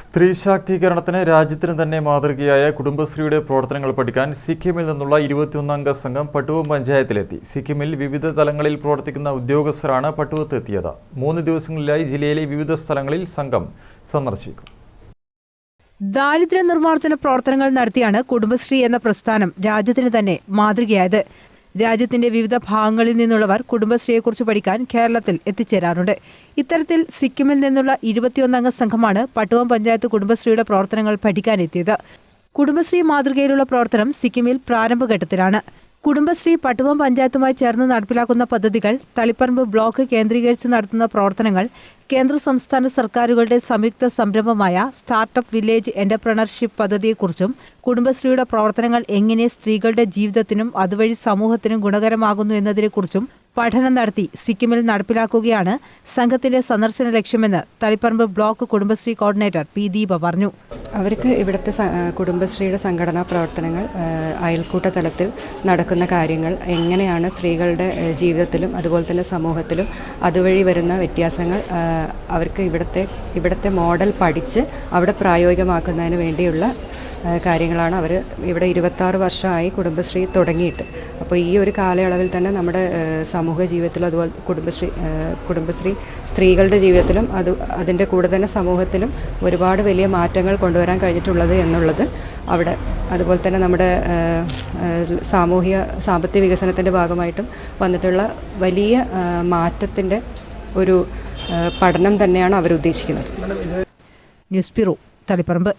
സ്ത്രീ ശാക്തീകരണത്തിന് രാജ്യത്തിന് തന്നെ മാതൃകയായ കുടുംബശ്രീയുടെ പ്രവർത്തനങ്ങൾ പഠിക്കാൻ സിക്കിമിൽ നിന്നുള്ള ഇരുപത്തിയൊന്നംഗ സംഘം പട്ടുവം പഞ്ചായത്തിലെത്തി. സിക്കിമിൽ വിവിധ തലങ്ങളിൽ പ്രവർത്തിക്കുന്ന ഉദ്യോഗസ്ഥരാണ് പട്ടുവത്ത് എത്തിയത് മൂന്ന് ദിവസങ്ങളിലായി ജില്ലയിലെ വിവിധ സ്ഥലങ്ങളിൽ സംഘം സന്ദർശിക്കും. ദാരിദ്ര്യ നിർമ്മാർജന പ്രവർത്തനങ്ങൾ നടത്തിയാണ് കുടുംബശ്രീ എന്ന പ്രസ്ഥാനം രാജ്യത്തിന് തന്നെ മാതൃകയായത്. രാജ്യത്തിന്റെ വിവിധ ഭാഗങ്ങളിൽ നിന്നുള്ളവർ കുടുംബശ്രീയെക്കുറിച്ച് പഠിക്കാൻ കേരളത്തിൽ എത്തിച്ചേരാറുണ്ട്. ഇത്തരത്തിൽ സിക്കിമിൽ നിന്നുള്ള ഇരുപത്തിയൊന്നംഗ സംഘമാണ് പട്ടുവം പഞ്ചായത്ത് കുടുംബശ്രീയുടെ പ്രവർത്തനങ്ങൾ പഠിക്കാനെത്തിയത്. കുടുംബശ്രീ മാതൃകയിലുള്ള പ്രവർത്തനം സിക്കിമിൽ പ്രാരംഭഘട്ടത്തിലാണ്. കുടുംബശ്രീ പട്ടുവം പഞ്ചായത്തുമായി ചേർന്ന് നടപ്പിലാക്കുന്ന പദ്ധതികൾ തളിപ്പറമ്പ് ബ്ലോക്ക് കേന്ദ്രീകരിച്ച് നടത്തുന്ന പ്രവർത്തനങ്ങൾ കേന്ദ്ര സംസ്ഥാന സർക്കാരുകളുടെ സംയുക്ത സംരംഭമായ സ്റ്റാർട്ടപ്പ് വില്ലേജ് എന്റർപ്രണർഷിപ്പ് പദ്ധതിയെക്കുറിച്ചും കുടുംബശ്രീയുടെ പ്രവർത്തനങ്ങൾ എങ്ങനെ സ്ത്രീകളുടെ ജീവിതത്തിനും അതുവഴി സമൂഹത്തിനും ഗുണകരമാകുന്നു എന്നതിനെക്കുറിച്ചും പഠനം നടത്തി സിക്കിമിൽ നടപ്പിലാക്കുകയാണ് സംഘത്തിന്റെ സന്ദർശന ലക്ഷ്യമെന്ന് Taliparamba block Kudumbashree coordinator P Deepa പറഞ്ഞു. അവർക്ക് ഇവിടുത്തെ കുടുംബശ്രീയുടെ സംഘടനാ പ്രവർത്തനങ്ങൾ അയൽക്കൂട്ട തലത്തിൽ നടക്കുന്ന കാര്യങ്ങൾ എങ്ങനെയാണ് സ്ത്രീകളുടെ ജീവിതത്തിലും അതുപോലെ തന്നെ സമൂഹത്തിലും അതുവഴി വരുന്ന വ്യത്യാസങ്ങൾ അവർക്ക് ഇവിടുത്തെ ഇവിടുത്തെ മോഡൽ പഠിച്ച് അവിടെ പ്രായോഗികമാക്കുന്നതിന് വേണ്ടിയുള്ള കാര്യങ്ങളാണ് അവർ ഇവിടെ ഇരുപത്താറ് വർഷമായി കുടുംബശ്രീ തുടങ്ങിയിട്ട്. അപ്പോൾ ഈ ഒരു കാലയളവിൽ തന്നെ നമ്മുടെ സമൂഹ ജീവിതത്തിലും അതുപോലെ കുടുംബശ്രീ കുടുംബശ്രീ സ്ത്രീകളുടെ ജീവിതത്തിലും അത് അതിന്റെ കൂടെ തന്നെ സമൂഹത്തിലും ഒരുപാട് വലിയ മാറ്റങ്ങൾ കൊണ്ടുവരാൻ കഴിഞ്ഞിട്ടുള്ളത് എന്നുള്ളത് അവിടെ അതുപോലെ തന്നെ നമ്മുടെ സാമൂഹിക സാമ്പത്തിക വികസനത്തിന്റെ ഭാഗമായിട്ടും വന്നിട്ടുള്ള വലിയ മാറ്റത്തിന്റെ ഒരു പഠനം തന്നെയാണ് അവരുദ്ദേശിക്കുന്നത്. News bureau Taliparamba.